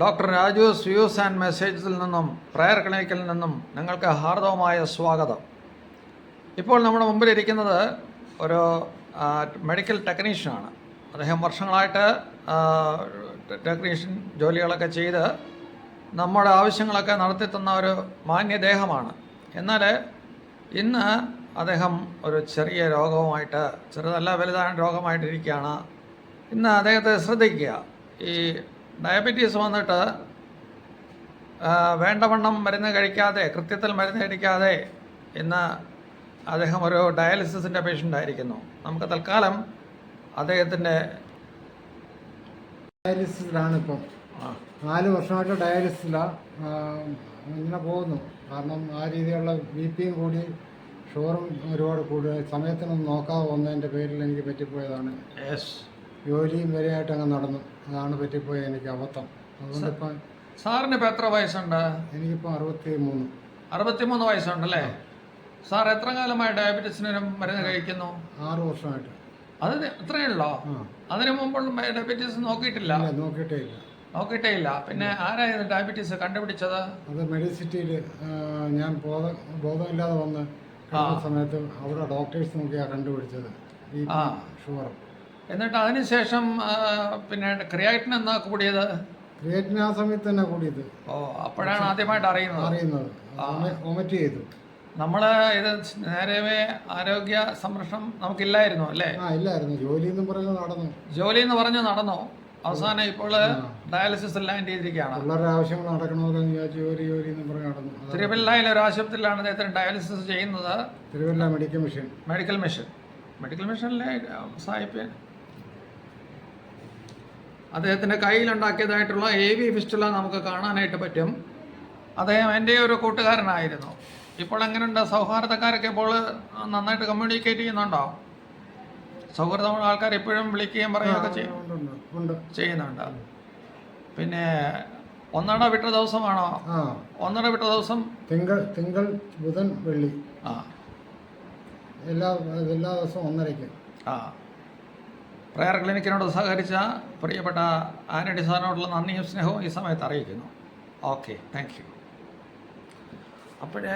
Doctor Raju സ്യൂസ് and മെസ്സേജസിൽ നിന്നും പ്രയർ ക്ലിനിക്കിൽ നിന്നും നിങ്ങൾക്ക് ഹാർദവമായ സ്വാഗതം. ഇപ്പോൾ നമ്മുടെ മുമ്പിലിരിക്കുന്നത് ഒരു മെഡിക്കൽ ടെക്നീഷ്യനാണ് അദ്ദേഹം വർഷങ്ങളായിട്ട് ടെക്നീഷ്യൻ ജോലികളൊക്കെ ചെയ്ത് നമ്മുടെ ആവശ്യങ്ങളൊക്കെ നടത്തിത്തുന്ന ഒരു മാന്യദേഹമാണ് എന്നാൽ ഇന്ന് അദ്ദേഹം ഒരു ചെറിയ രോഗവുമായിട്ട് ചെറുതല്ല വലുതായ രോഗമായിട്ടിരിക്കുകയാണ്. ഇന്ന് അദ്ദേഹത്തെ ശ്രദ്ധിക്കുക. ഈ ഡയബറ്റീസ് വന്നിട്ട് വേണ്ടവണ്ണം മരുന്ന് കഴിക്കാതെ കൃത്യത്തിൽ മരുന്ന് കഴിക്കാതെ ഇന്ന് അദ്ദേഹം ഒരു ഡയാലിസിസിന്റെ പേഷ്യന്റ് ആയിരിക്കുന്നു. നമുക്ക് തൽക്കാലം അദ്ദേഹത്തിന്റെ ഡയാലിസിസിലാണ് ഇപ്പം. നാല് വർഷമായിട്ട് ഡയാലിസിസിലാണ് ഇങ്ങനെ പോകുന്നു. കാരണം ആ രീതിയിലുള്ള ബി പിയും കൂടി ഷുഗറും ഒരുപാട് കൂടുതൽ സമയത്തിനൊന്നും നോക്കാതെ വന്നതിന്റെ പേരിൽ എനിക്ക് പറ്റിപ്പോയതാണ്. യെസ് ജോലിയും വരെയായിട്ട് അങ്ങ് നടന്നു. അതാണ് പറ്റിപ്പോയത് എനിക്ക് അബദ്ധം. അതുകൊണ്ടിപ്പം സാറിന് ഇപ്പം എത്ര വയസ്സുണ്ട്? എനിക്കിപ്പോൾ അറുപത്തി മൂന്ന് അറുപത്തിമൂന്ന് വയസ്സുണ്ടല്ലേ? സാർ എത്ര കാലമായി ഡയബറ്റീസിന് മരുന്ന് കഴിക്കുന്നു? ആറ് വർഷമായിട്ട്. അത് ഇത്രയേ ഉള്ളോ അതിനു മുമ്പുള്ള ഡയബറ്റീസ് നോക്കിയിട്ടില്ല? നോക്കിയിട്ടേ ഇല്ല നോക്കിയിട്ടേ ഇല്ല. പിന്നെ ആരായിരുന്നു ഡയബറ്റീസ് കണ്ടുപിടിച്ചത്? അത് മെഡിസിറ്റിയിൽ ഞാൻ ബോധം ബോധമില്ലാതെ വന്ന് ആ. സമയത്ത് അവിടെ ഡോക്ടേഴ്സ് നോക്കിയാണ് കണ്ടുപിടിച്ചത്. ഈ. ഷുഗർ എന്നിട്ട് അതിനുശേഷം പിന്നെ ക്രിയാറ്റിൻ എന്നാ കൂടിയത്? ക്രിയേറ്റിന് ആ സമയത്ത് തന്നെ കൂടിയത്. ഓ അപ്പോഴാണ് ആദ്യമായിട്ട് അറിയുന്നത്. അറിയുന്നത്. വൊമിറ്റ് ചെയ്തു. നമ്മൾ ഇത് നേരവേ ആരോഗ്യ സംരക്ഷണം നമുക്കില്ലായിരുന്നു അല്ലേ? ഇല്ലായിരുന്നു. ജോലി എന്ന് പറഞ്ഞു നടന്നു. ജോലി എന്ന് പറഞ്ഞു നടന്നു. അവസാനം ഇപ്പോൾ ഡയാലിസിസ് ലാൻഡ് ചെയ്തിരിക്കുകയാണ്. പിള്ളേരുടെ ആവശ്യങ്ങൾ നടക്കണമെന്ന് വിചാരിച്ചു ജോലി ജോലി എന്ന് പറഞ്ഞ് നടന്നു. തിരുവല്ലയിലെ ഒരു ആശുപത്രിയിലാണ് അദ്ദേഹത്തിന് ഡയാലിസിസ് ചെയ്യുന്നത്. Thiruvalla medical mission. Medical mission. Medical മിഷനിലെ സാഹിബ് അദ്ദേഹത്തിന്റെ കയ്യിലുണ്ടാക്കിയതായിട്ടുള്ള എ വി ഫിസ്റ്റുല നമുക്ക് കാണാനായിട്ട് പറ്റും. അദ്ദേഹം എന്റെ ഒരു കൂട്ടുകാരനായിരുന്നു. ഇപ്പോൾ എങ്ങനെയുണ്ട്? സൗഹാർദ്ദക്കാരൊക്കെ ഇപ്പോൾ നന്നായിട്ട് കമ്മ്യൂണിക്കേറ്റ് ചെയ്യുന്നുണ്ടോ? സൗഹൃദമുള്ള ആൾക്കാർ ഇപ്പോഴും വിളിക്കുകയും പറയുകയൊക്കെ ചെയ്യും ചെയ്യുന്നുണ്ട്. പിന്നെ ഒന്നട വിട്ട ദിവസമാണോ? ഒന്നട വിട്ട ദിവസം തിങ്കൾ തിങ്കൾ ബുധൻ വെള്ളി. ആ. എല്ലാ എല്ലാ ദിവസവും ഒന്നരയ്ക്ക്. ആ. പ്രയർ ക്ലിനിക്കിനോട് സഹകരിച്ച പ്രിയപ്പെട്ട ആനഡി സാറിനോടുള്ള നന്ദിയും സ്നേഹവും ഈ സമയത്ത് അറിയിക്കുന്നു. Okay thank you. അപ്പോഴേ